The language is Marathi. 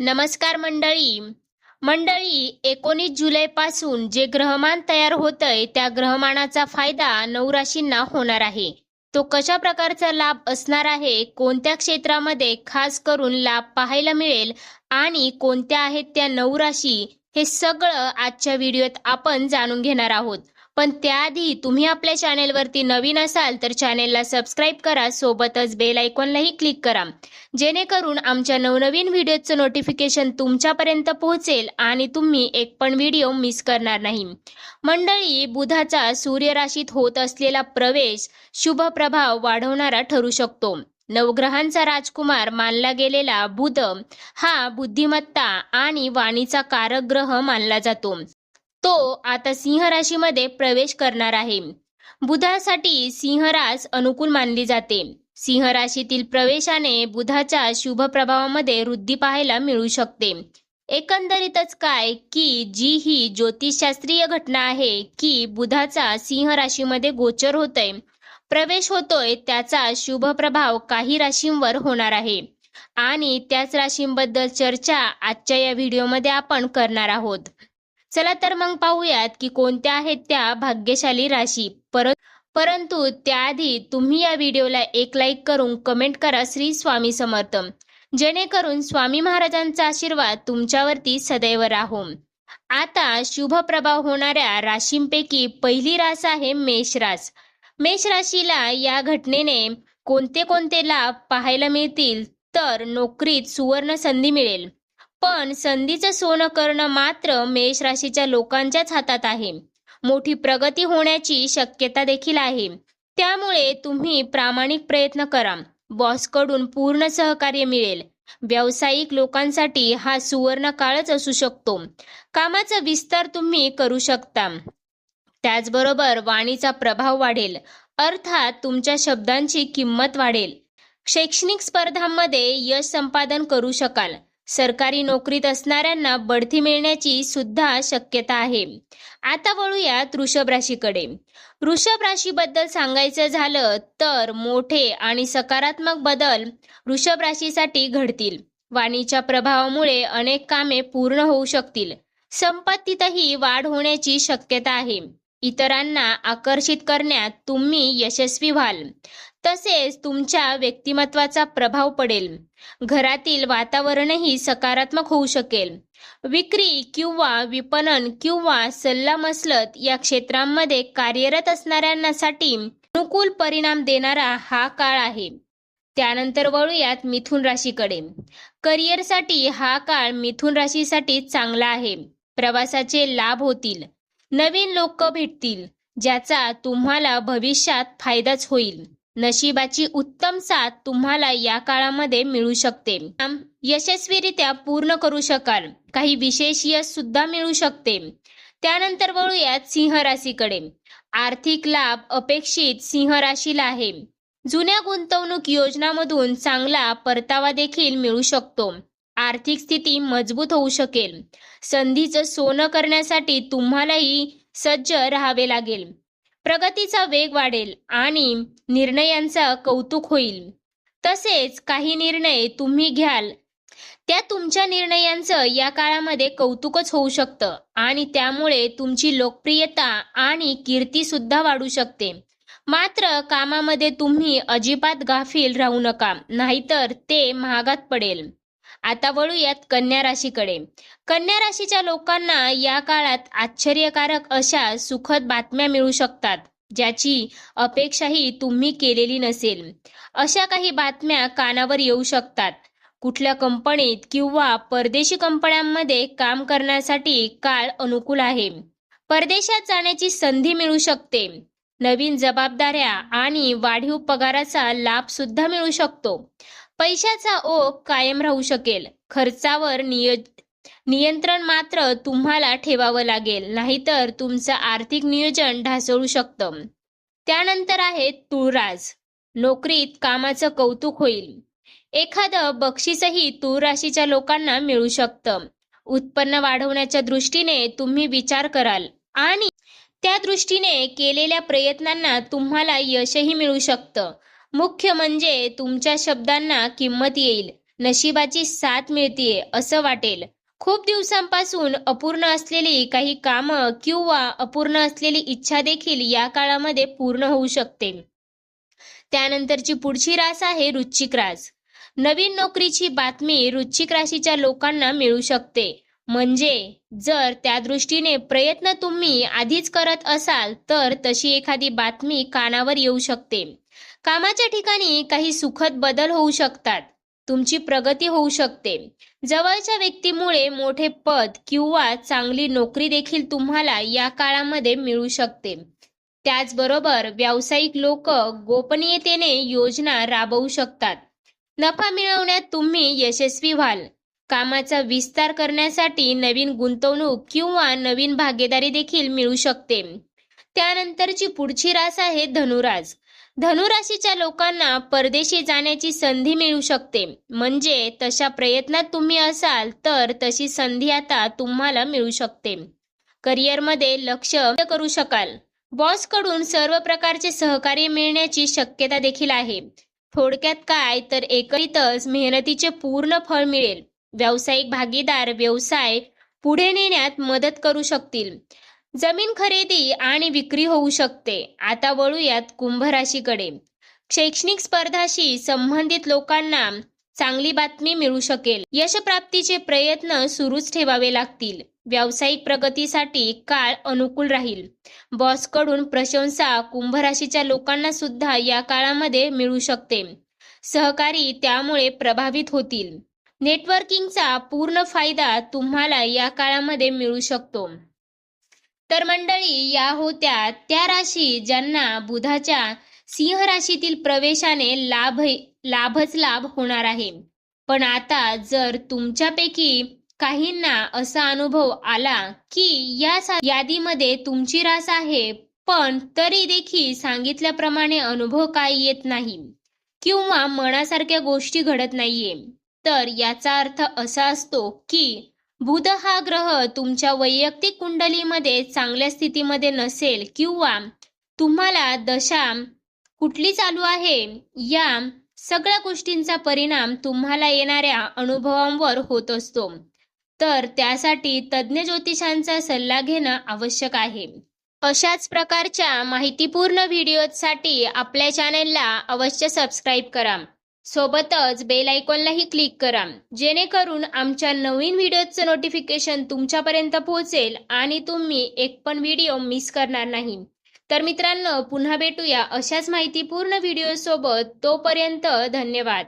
नमस्कार मंडळी. मंडळी एकोणीस जुलैपासून जे ग्रहमान तयार होतंय त्या ग्रहमानाचा फायदा नऊ राशींना होणार आहे. तो कशा प्रकारचा लाभ असणार आहे कोणत्या क्षेत्रामध्ये खास करून लाभ पाहायला मिळेल आणि कोणत्या आहेत त्या नऊ राशी हे सगळं आजच्या व्हिडिओत आपण जाणून घेणार आहोत. पण त्याआधी तुम्ही आपल्या चॅनेलवरती नवीन असाल तर चॅनेलला सबस्क्राईब करा सोबतच बेल आयकॉनलाही क्लिक करा. जेणेकरून आमच्या नवनवीन व्हिडिओचं नोटिफिकेशन तुमच्यापर्यंत पोहोचेल आणि तुम्ही एक पण व्हिडिओ मिस करणार नाही. मंडळी बुधाचा सूर्यराशीत होत असलेला प्रवेश शुभ प्रभाव वाढवणारा ठरू शकतो. नवग्रहांचा राजकुमार मानला गेलेला बुध हा बुद्धिमत्ता आणि वाणीचा कारक ग्रह मानला जातो. तो आता सिंह राशीमध्ये प्रवेश करणार आहे. बुधासाठी सिंहरास अनुकूल मानली जाते. सिंह राशीतील प्रवेशाने बुधाच्या शुभ प्रभावामध्ये वृद्धी पाहायला मिळू शकते. एकंदरीतच काय की जी ही ज्योतिषशास्त्रीय घटना आहे की बुधाचा सिंह राशीमध्ये गोचर होतोय प्रवेश होतोय त्याचा शुभ प्रभाव काही राशींवर होणार आहे. आणि त्याच राशींबद्दल चर्चा आजच्या या व्हिडिओमध्ये आपण करणार आहोत. चला तर मग पाहूयात की कोणत्या आहेत त्या भाग्यशाली राशी. परत परंतु त्याआधी तुम्ही या व्हिडिओला एक लाईक करून कमेंट करा श्री स्वामी समर्थ. जेणेकरून स्वामी महाराजांचा आशीर्वाद तुमच्यावरती सदैव राहो. आता शुभ प्रभाव होणाऱ्या राशींपैकी पहिली रास आहे मेष रास. मेष राशीला या घटनेने कोणते कोणते लाभ पाहायला मिळतील? तर नोकरीत सुवर्ण संधी मिळेल. पण संधीचं सोनं करणं मात्र मेष राशीच्या लोकांच्याच हातात आहे. मोठी प्रगती होण्याची शक्यता देखील आहे. त्यामुळे तुम्ही प्रामाणिक प्रयत्न करा. बॉसकडून पूर्ण सहकार्य मिळेल. व्यावसायिक लोकांसाठी हा सुवर्ण काळच असू शकतो. कामाचा विस्तार तुम्ही करू शकता. त्याचबरोबर वाणीचा प्रभाव वाढेल. अर्थात तुमच्या शब्दांची किंमत वाढेल. शैक्षणिक स्पर्धांमध्ये यश संपादन करू शकाल. सरकारी नोकरीत असणाऱ्यांना बढती मिळण्याची सुद्धा शक्यता आहे. आता वळूयात वृषभ राशीकडे. वृषभ राशीबद्दल सांगायचं झालं तर मोठे आणि सकारात्मक बदल वृषभ राशीसाठी घडतील. वाणीच्या प्रभावामुळे अनेक कामे पूर्ण होऊ शकतील. संपत्तीतही वाढ होण्याची शक्यता आहे. इतरांना आकर्षित करण्यात तुम्ही यशस्वी व्हाल. तसेच तुमच्या व्यक्तिमत्वाचा प्रभाव पडेल. घरातील वातावरणही सकारात्मक होऊ शकेल. विक्री किंवा विपणन किंवा सल्लामसलत या क्षेत्रांमध्ये कार्यरत असणाऱ्यांसाठी अनुकूल परिणाम देणारा हा काळ आहे. त्यानंतर वळूयात मिथुन राशीकडे. करिअरसाठी हा काळ मिथुन राशीसाठी चांगला आहे. प्रवासाचे लाभ होतील. नवीन लोक भेटतील ज्याचा तुम्हाला भविष्यात फायदाच होईल. नशिबाची उत्तम साथ तुम्हाला या काळामध्ये मिळू शकते. काम यशस्वीरित्या पूर्ण करू शकाल. काही विशेष यश सुद्धा मिळू शकते. त्यानंतर वळूयात सिंह राशीकडे. आर्थिक लाभ अपेक्षित सिंह राशीला आहे. जुन्या गुंतवणूक योजनामधून चांगला परतावा देखील मिळू शकतो. आर्थिक स्थिती मजबूत होऊ शकेल. संधीचं सोनं करण्यासाठी तुम्हालाही सज्ज राहावे लागेल. प्रगतीचा वेग वाढेल आणि निर्णयांचा कौतुक होईल. तसेच काही निर्णय तुम्ही घ्याल. त्या तुमच्या निर्णयांचं या काळामध्ये कौतुकच होऊ शकतं आणि त्यामुळे तुमची लोकप्रियता आणि कीर्ती सुद्धा वाढू शकते. मात्र कामामध्ये तुम्ही अजिबात गाफील राहू नका नाहीतर ते महागात पडेल. आता वळूयात कन्या राशीकडे. कन्या राशीच्या लोकांना या काळात आश्चर्यकारक अशा सुखद बातम्या मिळू शकतात ज्याची अपेक्षाही तुम्ही केलेली नसेल. अशा काही बातम्या कानावर येऊ शकतात. कुठल्या कंपनीत किंवा परदेशी कंपन्यांमध्ये काम करण्यासाठी काळ अनुकूल आहे. परदेशात जाण्याची संधी मिळू शकते. नवीन जबाबदाऱ्या आणि वाढीव पगाराचा लाभ सुद्धा मिळू शकतो. पैशाचा ओघ कायम राहू शकेल. खर्चावर नियोज नियंत्रण मात्र तुम्हाला ठेवावं लागेल. नाहीतर तुमचं आर्थिक नियोजन ढासळू शकतं. त्यानंतर आहे तुळराज. नोकरीत कामाचं कौतुक होईल. एखादं बक्षीसही तूर राशीच्या लोकांना मिळू शकतं. उत्पन्न वाढवण्याच्या दृष्टीने तुम्ही विचार कराल. आणि त्या दृष्टीने केलेल्या प्रयत्नांना तुम्हाला यशही मिळू शकतं. मुख्य म्हणजे तुमच्या शब्दांना किंमत येईल नशिबाची साथ मिळतीये असं वाटेल. खूप दिवसांपासून अपूर्ण असलेली काही कामं किंवा अपूर्ण असलेली इच्छा देखील या काळामध्ये पूर्ण होऊ शकते. त्यानंतरची पुढची रास आहे रुचिक रास. नवीन नोकरीची बातमी रुचिक राशीच्या लोकांना मिळू शकते. म्हणजे जर त्या दृष्टीने प्रयत्न तुम्ही आधीच करत असाल तर तशी एखादी बातमी कानावर येऊ शकते. कामाच्या ठिकाणी काही सुखद बदल होऊ शकतात. तुमची प्रगती होऊ शकते. जवळच्या व्यक्तीमुळे मोठे पद किंवा चांगली नोकरी देखील तुम्हाला या काळामध्ये मिळू शकते. त्याचबरोबर व्यावसायिक लोक गोपनीयतेने योजना राबवू शकतात. नफा मिळवण्यात तुम्ही यशस्वी व्हाल. कामाचा विस्तार करण्यासाठी नवीन गुंतवणूक किंवा नवीन भागीदारी देखील मिळू शकते. त्यानंतरची पुढची रास आहे धनुराज. धनुराशीच्या लोकांना परदेशी जाण्याची संधी मिळू शकते. म्हणजे तशा प्रयत्नात तुम्ही असाल तर तशी संधी आता तुम्हाला मिळू शकते. करिअरमध्ये लक्ष करू शकाल. बॉसकडून सर्व प्रकारचे सहकार्य मिळण्याची शक्यता देखील आहे. थोडक्यात काय तर एकत्रितच मेहनतीचे पूर्ण फळ मिळेल. व्यावसायिक भागीदार व्यवसाय पुढे नेण्यात मदत करू शकतील. जमीन खरेदी आणि विक्री होऊ शकते. आता वळूयात कुंभ राशीकडे शैक्षणिक स्पर्धाशी संबंधित लोकांना चांगली बातमी मिळू शकेल. यशप्राप्तीचे प्रयत्न सुरूच ठेवावे लागतील. व्यावसायिक प्रगतीसाठी काळ अनुकूल राहील. बॉसकडून प्रशंसा कुंभ राशीच्या लोकांना सुद्धा या काळामध्ये मिळू शकते. सहकारी त्यामुळे प्रभावित होतील. नेटवर्किंगचा पूर्ण फायदा तुम्हाला या काळामध्ये मिळू शकतो. तर मंडळी या होत्या त्या राशी ज्यांना बुधाच्या सिंह राशीतील प्रवेशाने लाभ लाभच लाभ होणार आहे. पण आता जर तुमच्यापैकी काहींना असा अनुभव आला की या यादीमध्ये तुमची रास आहे पण तरी देखील सांगितल्याप्रमाणे अनुभव काय येत नाही किंवा मनासारख्या गोष्टी घडत नाहीये तर याचा अर्थ असा असतो की बुध हा ग्रह तुमच्या वैयक्तिक कुंडलीमध्ये चांगल्या स्थितीमध्ये नसेल किंवा तुम्हाला दशा कुठली चालू आहे या सगळ्या गोष्टींचा परिणाम तुम्हाला येणाऱ्या अनुभवांवर होत असतो. तर त्यासाठी तज्ज्ञ ज्योतिषांचा सल्ला घेणं आवश्यक आहे. अशाच प्रकारच्या माहितीपूर्ण व्हिडिओसाठी आपल्या चॅनेलला अवश्य सबस्क्राईब करा. सोबतच बेल आयकॉनलाही क्लिक करा. जेणेकरून आमच्या नवीन व्हिडिओचं नोटिफिकेशन तुमच्यापर्यंत पोहोचेल आणि तुम्ही एक पण व्हिडिओ मिस करणार नाही. तर मित्रांनो पुन्हा भेटूया अशाच माहितीपूर्ण व्हिडिओसोबत. तोपर्यंत धन्यवाद.